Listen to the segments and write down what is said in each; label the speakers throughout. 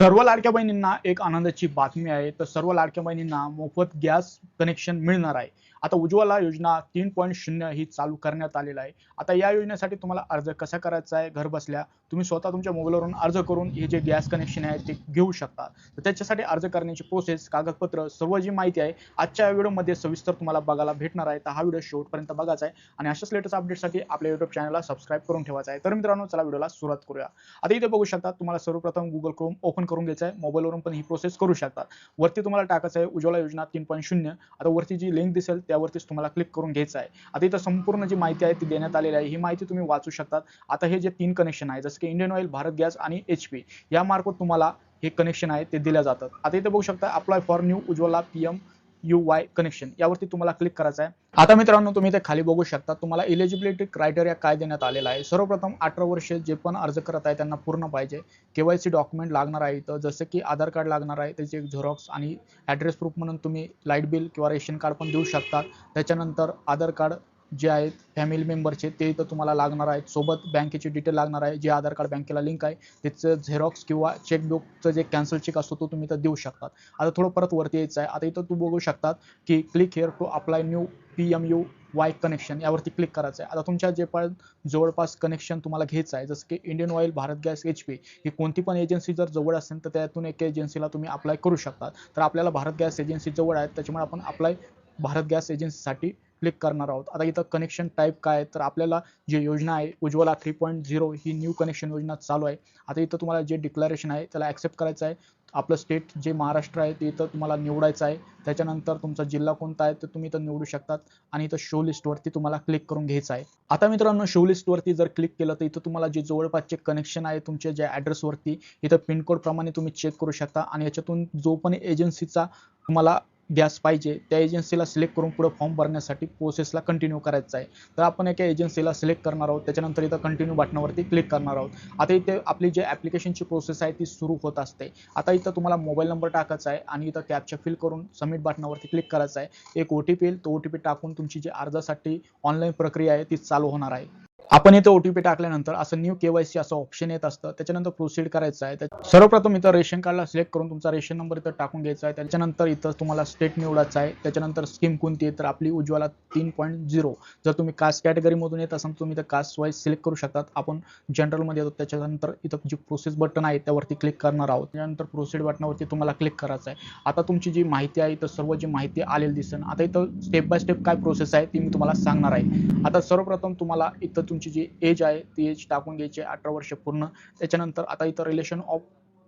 Speaker 1: सर्व लाडक्या बहिणींना एक आनंदाची बातमी आहे. तर सर्व लाडक्या बहिणींना मोफत गॅस कनेक्शन मिळणार आहे. आता उज्ज्वला योजना तीन पॉईंट शून्य ही चालू करण्यात आलेला आहे. आता या योजनेसाठी तुम्हाला अर्ज कसा करायचा आहे? घर बसल्या तुम्ही स्वतः तुमच्या मोबाईलवरून अर्ज करून हे जे गॅस कनेक्शन आहे ते घेऊ शकता. तर त्याच्यासाठी अर्ज करण्याची प्रोसेस कागदपत्र सर्व जी माहिती आहे आजच्या व्हिडिओमध्ये सविस्तर तुम्हाला बघायला भेटणार आहे. तर हा व्हिडिओ शेवटपर्यंत बघायचा आहे आणि अशाच लेटेस्ट अपडेटसाठी आपल्या युट्यूब चॅनलला सबस्क्राईब करून ठेवायचा आहे. तर मित्रांनो चला व्हिडिओला सुरुवात करूया. आता इथे बघू शकता तुम्हाला सर्वप्रथम गुगल क्रोम ओपन करून घ्यायचं आहे. मोबाईलवरून पण ही प्रोसेस करू शकता. वरती तुम्हाला टाकायचं आहे उज्ज्वला योजना तीन पॉईंट शून्य. आता वरती जी लिंक दिसेल त्यावरतीच तुम्हाला क्लिक करून घ्यायचं आहे. आता इथं संपूर्ण जी माहिती आहे ती देण्यात आलेली आहे. ही माहिती तुम्ही वाचू शकतात. आता हे जे तीन कनेक्शन आहे जसं की इंडियन ऑइल भारत गॅस आणि एच पी या मार्फत तुम्हाला हे कनेक्शन आहे ते दिल्या जातात. आता इथे बघू शकता apply for new Ujjwala P M U Y connection यावरती तुम्हाला क्लिक करायचं आहे. आता मित्रांनो तुम्ही ते खाली बघू शकता तुम्हाला इलिजिबिलिटी क्रायटेरिया काय देण्यात आलेला आहे. सर्वप्रथम अठरा वर्षे जे पण अर्ज करत आहे त्यांना पूर्ण पाहिजे. केवायसी डॉक्युमेंट लागणार आहे इथं. जसं की आधार कार्ड लागणार आहे त्याचे एक झेरॉक्स आणि ॲड्रेस प्रूफ म्हणून तुम्ही लाइट बिल किंवा रेशन कार्ड पण देऊ शकता. त्याच्यानंतर आधार कार्ड जे आहेत फॅमिली मेंबरचे ते इथं तुम्हाला लागणार आहेत. सोबत बँकेची डिटेल लागणार आहे जे आधार कार्ड बँकेला लिंक आहे त्याचं झेरॉक्स किंवा चेकबुकचं जे कॅन्सल चेक असतो तो तुम्ही इथं देऊ शकतात. आता थोडं परत वरती यायचं आहे आता इथं तू बघू शकतात की click here to apply new P M U Y connection यावरती क्लिक करायचं आहे आता तुमच्या जे पण जवळपास कनेक्शन तुम्हाला घ्यायचं आहे जसं की Indian Oil Bharat gas H P ही कोणती पण एजन्सी जर जवळ असेल तर त्यातून एक एजन्सीला तुम्ही अप्लाय करू शकता तर आपल्याला भारत गॅस एजन्सी जवळ आहे त्याच्यामुळे आपण अप्लाय भारत गॅस एजन्सीसाठी क्लिक करणार आहोत. आता इथं कनेक्शन टाईप काय तर आपल्याला जी योजना आहे उज्ज्वला थ्री पॉईंट झिरो ही न्यू कनेक्शन योजना चालू आहे. आता इथं तुम्हाला जे डिक्लेरेशन आहे त्याला ॲक्सेप्ट करायचं आहे. आपलं स्टेट जे महाराष्ट्र आहे ते इथं तुम्हाला निवडायचं आहे. त्याच्यानंतर तुमचा जिल्हा कोणता आहे तर तुम्ही इथं निवडू शकतात. आणि इथं शो लिस्टवरती तुम्हाला क्लिक करून घ्यायचं आहे. आता मित्रांनो शो लिस्टवरती जर क्लिक केलं तर इथं तुम्हाला जे जवळपासचे कनेक्शन आहे तुमच्या ज्या ॲड्रेसवरती इथं पिनकोड प्रमाणे तुम्ही चेक करू शकता. आणि याच्यातून जो पण एजन्सीचा तुम्हाला गॅस पाहिजे. त्या एजन्सीला सिलेक्ट करून पुढे फॉर्म भरण्यासाठी प्रोसेसला कंटिन्यू करायचं आहे. तर आपण एका एजन्सीला सिलेक्ट करणार आहोत. त्याच्यानंतर इथं कंटिन्यू बटनावरती क्लिक करणार आहोत. आता इथे आपली जे ॲप्लिकेशनची प्रोसेस आहे ती सुरू होत असते. आता इथं तुम्हाला मोबाईल नंबर टाकायचा आहे आणि इथं कॅपच्या फिल करून सबमिट बटनावरती क्लिक करायचं आहे. एक ओ टी पी येईल. तो ओ टी पी टाकून तुमची जी अर्जासाठी ऑनलाईन प्रक्रिया आहे ती चालू होणार आहे. आपण इथं ओटीपी टाकल्यानंतर असं न्यू केवायसी असं ऑप्शन येत असतं. त्याच्यानंतर प्रोसीड करायचं आहे. सर्वप्रथम इथं रेशन कार्डला सिलेक्ट करून तुमचा रेशन नंबर इथं टाकून घ्यायचा आहे. त्याच्यानंतर इथं तुम्हाला स्टेट निवडायचं आहे. त्याच्यानंतर स्कीम कोणती आहे? तर आपली उज्ज्वला तीन पॉईंट झिरो जर तुम्ही कास्ट कॅटेगरीमधून येत असाल तुम्ही इथं कास्ट वाईज सिलेक्ट करू शकतात. आपण जनरलमध्ये येतो. त्याच्यानंतर इथं जी प्रोसेस बटन आहे त्यावरती क्लिक करणार आहोत. त्यानंतर प्रोसीड बटनावरती तुम्हाला क्लिक करायचं आहे. आता तुमची जी माहिती आहे इथं सर्व जी माहिती आलेली दिसेल. आता इथं स्टेप बाय स्टेप काय प्रोसेस आहे ती मी तुम्हाला सांगणार आहे. आता सर्वप्रथम तुम्हाला इथं तुमची जी एज आहे ती एज टाकून घ्यायची आहे अठरा वर्ष पूर्ण. त्याच्यानंतर आता इथं रिलेशन ऑफ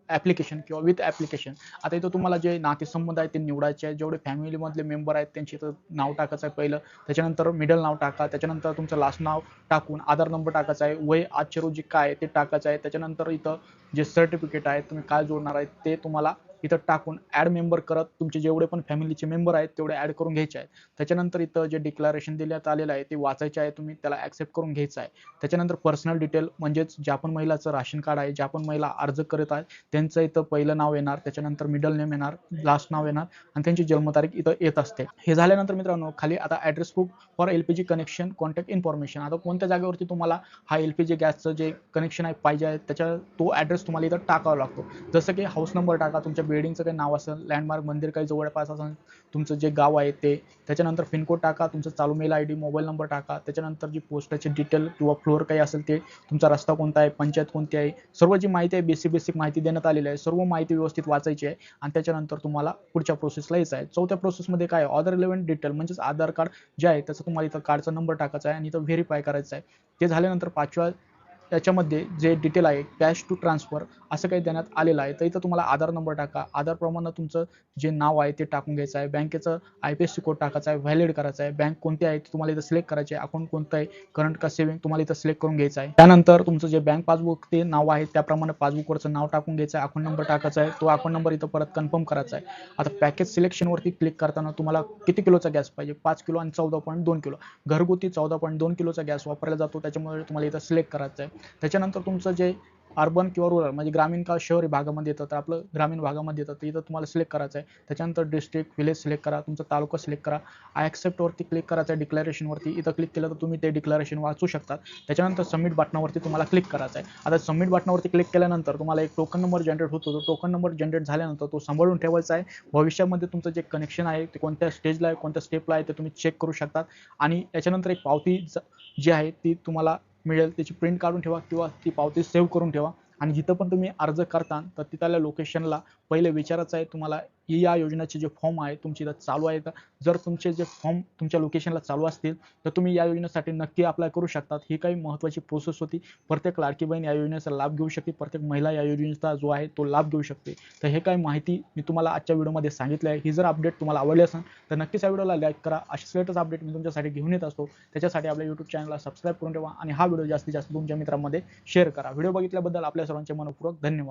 Speaker 1: ॲप्लिकेशन किंवा विथ ॲप्लिकेशन आता इथं तुम्हाला जे नातेसंबंध आहेत ते निवडायचे आहेत. जेवढे फॅमिलीमधले मेंबर आहेत त्यांचे इथं नाव टाकायचं आहे पहिलं. त्याच्यानंतर मिडल नाव टाका. त्याच्यानंतर तुमचं लास्ट नाव टाकून आधार नंबर टाकायचा आहे. वय आजच्या रोजी काय आहे ते टाकायचं आहे. त्याच्यानंतर इथं जे सर्टिफिकेट आहे तुम्ही काय जोडणार आहे ते तुम्हाला इथं टाकून ॲड मेंबर करत तुमचे जेवढे पण फॅमिलीचे मेंबर आहेत तेवढे ॲड करून घ्यायचे आहेत. त्याच्यानंतर इथं जे डिक्लेरेशन देण्यात आलेलं आहे ते वाचायचे आहे तुम्ही त्याला ॲक्सेप्ट करून घ्यायचं आहे. त्याच्यानंतर पर्सनल डिटेल म्हणजेच ज्या पण महिलाचं राशन कार्ड आहे ज्या पण महिला अर्ज करत आहेत त्यांचं इथं पहिलं नाव येणार त्याच्यानंतर मिडल नेम येणार लास्ट नाव येणार आणि त्यांची जन्मतारीख इथं येत असते. हे झाल्यानंतर मित्रांनो खाली आता address proof for L P G connection contact information आता कोणत्या जागेवरती तुम्हाला हा एल पी जी गॅसचं जे कनेक्शन आहे पाहिजे आहे त्याच्या तो ॲड्रेस तुम्हाला इथं टाकावा लागतो. जसं की हाऊस नंबर टाका तुमच्या वेडिंगचं काही नाव असेल लँडमार्क मंदिर काही जवळपास असेल तुमचं जे गाव आहे ते त्याच्यानंतर पिनकोड टाका तुमचं चालू mail I D mobile number टाका त्याच्यानंतर जी पोस्टाची डिटेल किंवा फ्लोअर काही असेल ते तुमचा रस्ता कोणता आहे पंचायत कोणती आहे सर्व जी माहिती आहे बेसिक बेसिक माहिती देण्यात आलेली आहे सर्व माहिती व्यवस्थित वाचायची आहे आणि त्याच्यानंतर तुम्हाला पुढच्या प्रोसेसला यायचं आहे. चौथ्या प्रोसेसमध्ये काय ऑदर इलेव्हन डिटेल म्हणजेच आधार कार्ड जे आहे त्याचा तुम्हाला इथं कार्डचा नंबर टाकायचा आहे आणि इथं व्हेरीफाय करायचं आहे. ते झाल्यानंतर पाचव्या याच्यामध्ये जे डिटेल आहे कॅश टू ट्रान्सफर असं काही देण्यात आलेलं आहे. तर इथं तुम्हाला आधार नंबर टाका. आधारप्रमाणे तुमचं जे नाव आहे ते टाकून घ्यायचं आहे. बँकेचं I P S C code टाकायचा आहे. व्हॅलिड करायचं आहे. बँक कोणती आहे ते तुम्हाला इथं सिलेक्ट करायचे आहे. अकाउंट कोणतं आहे? करंट का सेव्हिंग तुम्हाला इथं सिलेक्ट करून घ्यायचं आहे. त्यानंतर तुमचं जे बँक पासबुक ते नाव आहे त्याप्रमाणे पासबुकवरचं नाव टाकून घ्यायचं आहे. अकाउंट नंबर टाकायचा आहे. तो अकाउंट नंबर इथं परत कन्फर्म करायचा आहे. आता पॅकेज सिलेक्शनवरती क्लिक करताना तुम्हाला किती किलोचा गॅस पाहिजे? पाच किलो आणि चौदा पॉईंट दोन किलो. घरगुती चौदा पॉईंट दोन किलोचा गॅस वापरला जातो. त्याच्यामुळे तुम्हाला इथं सिलेक्ट करायचं आहे. त्याच्यानंतर तुमचं जे अर्बन किंवा रुरल म्हणजे ग्रामीण का शहरी भागामध्ये येतं तर आपलं ग्रामीण भागामध्ये येतं तर इथं तुम्हाला सिलेक्ट करायचं आहे. त्याच्यानंतर डिस्ट्रिक्ट विलेज सिलेक्ट करा तुमचा तालुका सिलेक्ट करा. आय ॲक्सेप्टवरती क्लिक करायचं आहे डिक्लेरेशनवरती इथं क्लिक केलं तर तुम्ही ते डिक्लेरेशन वाचू शकतात त्याच्यानंतर सबमिट बटनावरती तुम्हाला क्लिक करायचं आहे. आता सबमिट बटनावरती क्लिक केल्यानंतर तुम्हाला एक टोकन नंबर जनरेट होतो. तो टोकन नंबर जनरेट झाल्यानंतर तो सांभाळून ठेवायचा आहे. भविष्यामध्ये तुमचं जे कनेक्शन आहे ते कोणत्या स्टेजला आहे कोणत्या स्टेपला आहे ते तुम्ही चेक करू शकतात. आणि याच्यानंतर एक पावती जी आहे ती तुम्हाला मिळेल त्याची प्रिंट काढून ठेवा किंवा ती पावती सेव्ह करून ठेवा. आणि जिथं पण तुम्ही अर्ज करता तर तिथल्या लोकेशनला पहिले विचारायचं आहे तुम्हाला या योजनेचे जे फॉर्म आहे तुमची इथं चालू आहे का? जर तुमचे जे फॉर्म तुमच्या लोकेशनला चालू असतील तर तुम्ही या योजनेसाठी नक्की अप्लाय करू शकतात. ही काही महत्त्वाची प्रोसेस होती. प्रत्येक लाडकी बहीण या योजनेचा लाभ घेऊ शकते. प्रत्येक महिला या योजनेचा जो आहे तो लाभ घेऊ शकते. तर हे काही माहिती मी तुम्हाला आजच्या व्हिडिओमध्ये सांगितले आहे. ही जर अपडेट तुम्हाला आवडली असेल तर नक्कीच या व्हिडिओला लाईक करा. असेच लेटेस्ट अपडेट मी तुमच्यासाठी घेऊन येत असतो. त्याच्यासाठी आपल्या यूट्यूब चॅनलला सबस्क्राईब करून ठेवा आणि हा व्हिडिओ जास्तीत जास्त तुमच्या मित्रांमध्ये शेअर करा. व्हिडिओ बघितल्याबद्दल आपल्या सर्वांचे मनपूर्वक धन्यवाद.